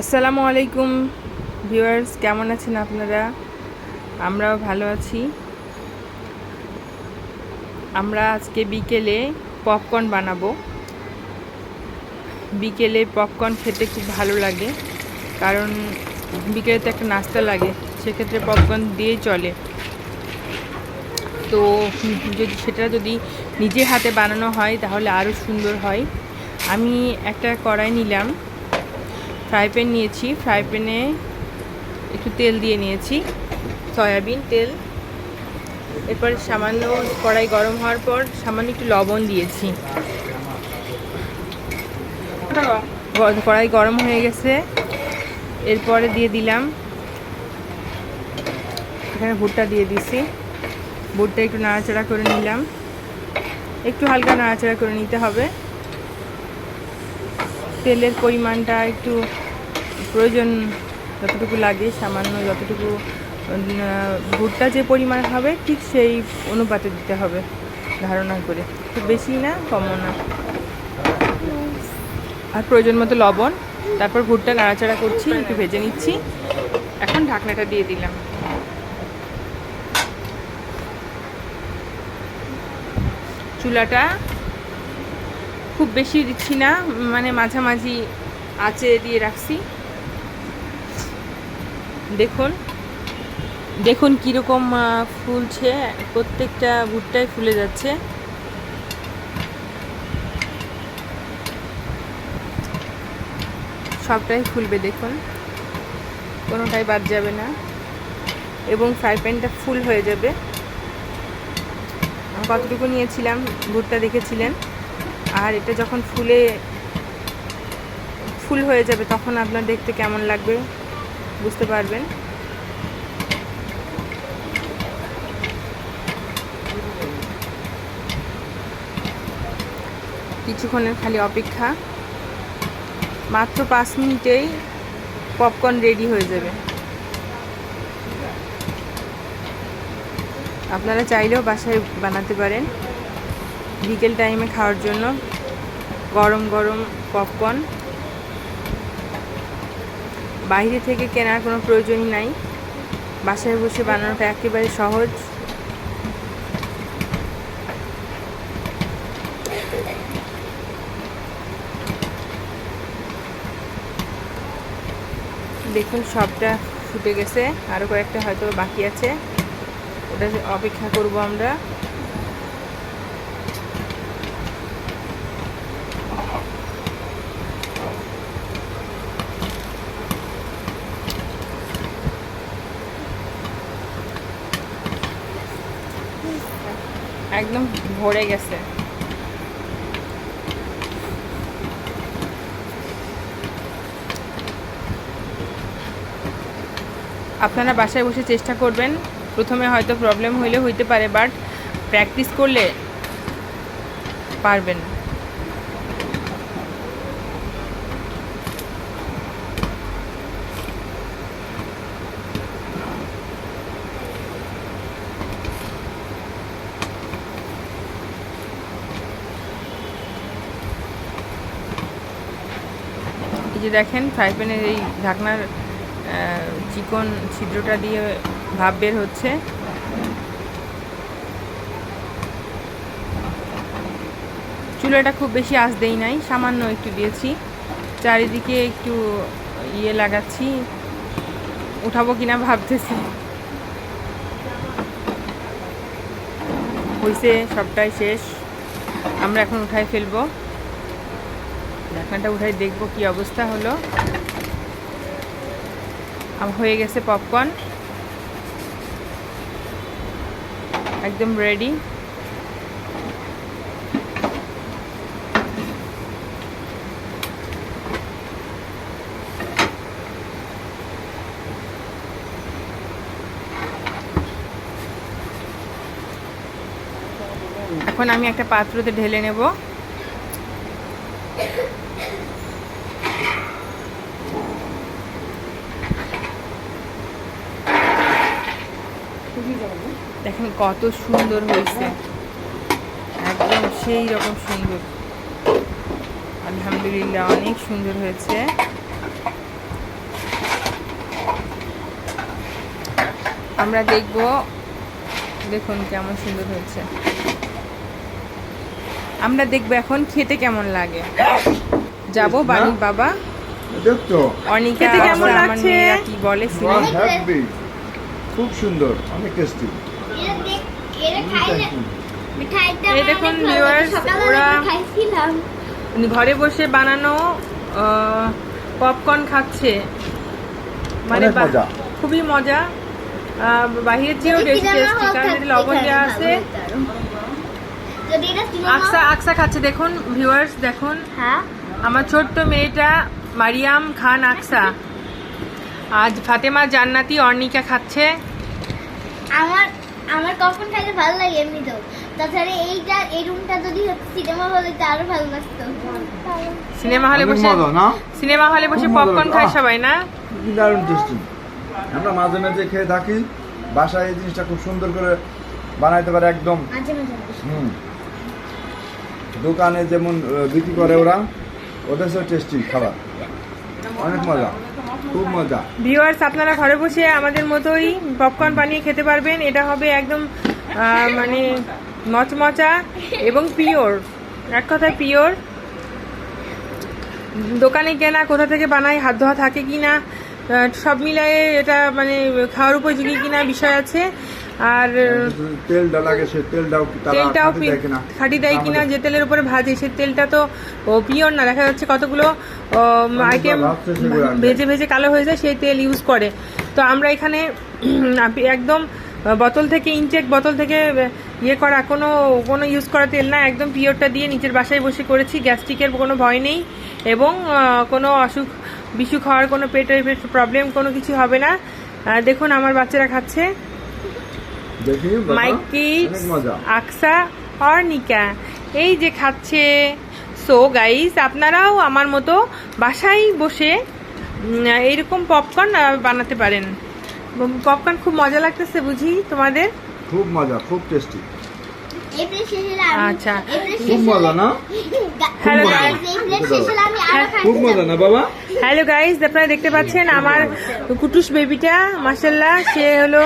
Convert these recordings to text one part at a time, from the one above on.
আসসালামু আলাইকুম ভিউয়ার্স, কেমন আছেন আপনারা? আমরাও ভালো আছি। আমরা আজকে বিকেলে পপকর্ন বানাবো। বিকেলে পপকর্ন খেতে খুব ভালো লাগে, কারণ বিকেলে তো একটা নাস্তা লাগে, সেক্ষেত্রে পপকর্ন দিয়েই চলে। তো যদি সেটা যদি নিজের হাতে বানানো হয়, তাহলে আরও সুন্দর হয়। আমি একটা কড়াই নিলাম। ফ্রাই প্যান নিয়েছি, ফ্রাই প্যানে একটু তেল দিয়ে নিয়েছি, সয়াবিন, তেল। এরপর সামান্য কড়াই গরম হওয়ার পর সামান্য একটু লবণ দিয়েছি। কড়াই গরম হয়ে গেছে। এরপরে দিয়ে দিলাম, এখানে ভুট্টা দিয়ে দিছি। ভুট্টা একটু নাড়াচাড়া করে নিলাম। একটু হালকা নাড়াচাড়া করে নিতে হবে। তেলের পরিমাণটা একটু প্রয়োজন যতটুকু লাগে, সামান্য যতটুকু ভুট্টা যে পরিমাণ হবে, ঠিক সেই অনুপাতে দিতে হবে ধারণা করে। খুব বেশি না, কমও না। আর প্রয়োজন মতো লবণ, তারপর ভুট্টা নাড়াচাড়া করছি, একটু ভেজে নিচ্ছি। এখন ঢাকনাটা দিয়ে দিলাম। চুলাটা খুব বেশি দিচ্ছি না মানে মাঝামাঝি আঁচে দিয়ে রাখছি। দেখুন দেখুন কীরকম ফুলছে, প্রত্যেকটা ভুট্টাই ফুলে যাচ্ছে। সবটাই ফুলবে, দেখুন। কোনোটাই বাদ যাবে না। এবং ফ্রাই প্যানটা ফুল হয়ে যাবে। কতটুকু নিয়েছিলাম, ভুট্টা দেখেছিলেন? আর এটা যখন ফুলে, ফুল হয়ে যাবে তখন আপনার দেখতে কেমন লাগবে বুঝতে পারবেন। কিছুক্ষণের খালি অপেক্ষা। মাত্র পাঁচ মিনিটেই পপকর্ন রেডি হয়ে যাবে। আপনারা চাইলেও বাসায় বানাতে পারেন। বিকেল টাইমে খাওয়ার জন্য গরম গরম পপকর্ন বাইরে থেকে কেনার কোনো প্রয়োজনই নাই। বাসায় বসে বানানোটা একেবারে সহজ। দেখুন সবটা ফুটে গেছে। আরও কয়েকটা হয়তো বাকি আছে। ওটা অপেক্ষা করব আমরা। একদম ভরে গেছে। আপনারা বাসায় বসে চেষ্টা করবেন। প্রথমে হয়তো প্রবলেম হইলে হইতে পারে বাট প্র্যাকটিস করলে পারবেন। যে দেখেন ফ্রাই প্যানের এই ঢাকনার চিকন ছিদ্রটা দিয়ে ভাপ বের হচ্ছে। চুলাটা খুব বেশি আঁচ দেই নাই, সামান্য একটু দিয়েছি। চারিদিকে একটু ইয়ে লাগাচ্ছি। উঠাবো কিনা ভাবতেছি। হয়েছে সবটাই শেষ। আমরা এখন উঠাই ফেলব। ঢাকনাটা উঠাই দেখব কি অবস্থা হলো। হয়ে গেছে পপকর্ন একদম রেডি এখন আমি একটা পাত্রতে ঢেলে নেব। দেখেন কত সুন্দর হয়েছে। একদম সেই রকম সুন্দর। আলহামদুলিল্লাহ অনেক সুন্দর হয়েছে। আমরা দেখব দেখুন কেমন সুন্দর হয়েছে। আমরা দেখব এখন খেতে কেমন লাগে। যাব বাড়ির বাবা। অনিকা আচ্ছা, আমার মেয়েরা কি বলে শুনে। খুব সুন্দর অনেক টেস্টি এই দেখুন ওরা- ঘরে বসে বানানো পপকর্ন খাচ্ছে। মানে বা- খুবই মজা। বাহিরের চেয়েও যদি টেস্টি টেস্টি কারণ এতে লবণ দেওয়া আছে। এটা আকসা আকসা খাচ্ছে। দেখুন ভিউয়ার্স দেখুন। হ্যাঁ। আমার ছোট্ট মেয়েটা মারিয়াম খান আকসা। আজ ফাতেমা জান্নাতি অর্নিকা খাচ্ছে। আমার আমার কখন খাইতে ভালো লাগে এমনিতেও। তাছাড়া এইটা এই রুমটা যদি সিনেমা হলে তো আরও ভালো লাগতো। সিনেমা হলে বসে সিনেমা হলে বসে পপকর্ন। খায় সবাই না? কি দারুণ টেস্টি আমরা মাঝে মাঝে খেয়ে থাকি বাসায় এই জিনিসটা খুব সুন্দর করে বানাইতে পারে একদম। মাঝে মাঝে হুম। দোকানে যেমন বিক্রি করে ওরা ওদের সব টেস্টি খাবার। অনেক মজা। খুব মজা। ভিউয়ার্স, আপনারা ঘরে বসে আমাদের মতোই পপকর্ন বানিয়ে খেতে পারবেন। এটা হবে একদম মানে মচমচা এবং পিওর। এক কথায় পিওর। দোকানে কেনা কোথা থেকে বানায় হাত ধোয়া থাকে কি না সব মিলায়ে এটা মানে খাওয়ার উপযোগী কিনা বিষয় আছে। আর তেলটা লাগে সে তেলটাও তেলটাও খাঁটি দেয় কিনা? যে তেলের উপরে ভাজে সেই তেলটা তো পিওর না দেখা যাচ্ছে কতগুলো আইটেম ভেজে ভেজে কালো হয়ে যায় সেই তেল ইউজ করে। তো আমরা এখানে একদম বোতল থেকে ইনটেক বোতল থেকে ইয়ে করা কোনো কোনো ইউজ করা তেল না একদম পিওরটা দিয়ে নিচের বাসায় বসে করেছি গ্যাস্ট্রিকের কোনো ভয় নেই এবং কোনো অসুখ বিসুখ হওয়ার কোনো পেটের প্রবলেম কোনো কিছু হবে না। দেখুন আমার বাচ্চারা খাচ্ছে। দেখি বাবা, মাইকি অনেক মজা। আকসা অর্নিকা এই যে খাচ্ছে। সো গাইস আপনারাও আমার মতো বাসায় বসে এইরকম পপকর্ন বানাতে পারেন। পপকর্ন খুব মজা লাগতেছে বুঝি তোমাদের? খুব মজা খুব টেস্টি এপ্রিল শেষ হলে আমি আচ্ছা। খুব মজা না? হ্যালো খুব মজা না বাবা? হ্যালো গাইস আপনারা দেখতে পাচ্ছেন আমার কুটুস বেবিটা মাসাল্লাহ সে হলো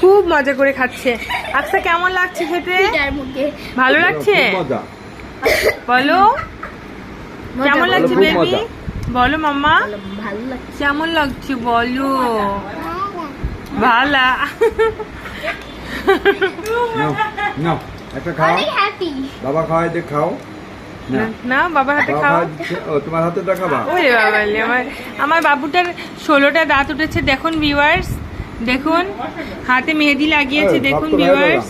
খুব মজা করে খাচ্ছে। আকসা কেমন লাগছে খেতে? ভালো লাগছে? বলো। কেমন লাগছে বেবি বলো মাম্মা। কেমন লাগছে বলো? ভালা একটা খাও। বাবা খাওয়াই দে খাও। না। না হাতে বাবা খাও খাওয়াই দিচ্ছে। ও তোমার হাতে খাবা। ওরে বাবা আমার আমার বাবুটার ষোলোটা দাঁত উঠেছে দেখুন ভিউয়ার্স দেখুন হাতে মেহেদি লাগিয়েছে দেখুন ভিউয়ার্স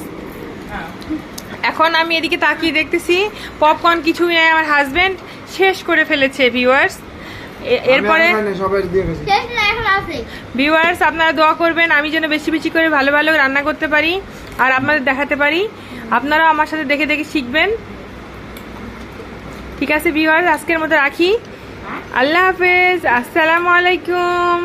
এখন আমি এদিকে তাকিয়ে দেখতেছি পপকর্ন কিছু নেই আমার হাজবেন্ড শেষ করে ফেলেছে ভিউয়ার্স এরপরে আমি আর খাই নাই, সবাই দিয়ে গেছে শেষ না এখন আছে ভিউয়ার্স আপনারা দোয়া করবেন আমি যেন বেশি বেশি করে ভালো ভালো রান্না করতে পারি আর আপনাদের দেখাতে পারি। আপনারাও আমার সাথে দেখে দেখে শিখবেন। ঠিক আছে বিহার আজকের মতো রাখি। আল্লাহ হাফেজ, আসসালামু আলাইকুম।